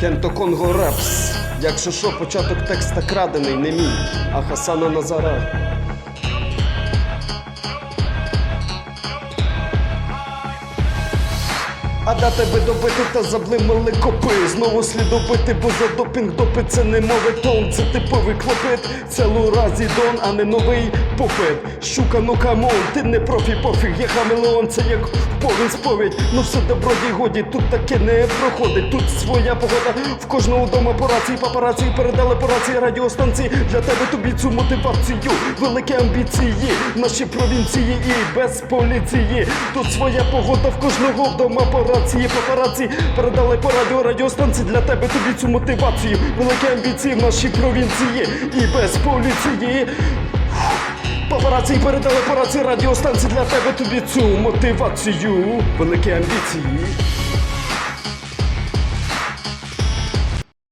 Кенто Конго Репс. Якщо що, початок текста крадений, не мій, а Хасана Назара. А да тебе добити та заблимали копи. Знову слід добити, бо за допінг допит це не новий тон, це типовий клопит. Це Луразі Дон, а не новий попит. Щука, ну камон, ти не профі, пофіг, є хамелеон, це як повін сповідь. Ну все добродій годі, тут таке не проходить. Тут своя погода в кожного дома по рації, папарації передали по рації радіостанції. Для тебе тобі цю мотивацію, великі амбіції, наші провінції і без поліції. Тут своя погода в кожного вдома по рації, папараці передали по радіо радіостанції. Для тебе тобі цю мотивацію, великі амбіції в нашій провінції і без поліції. Папараці передали по рації радіостанції для тебе тобі цю мотивацію, великі амбіції.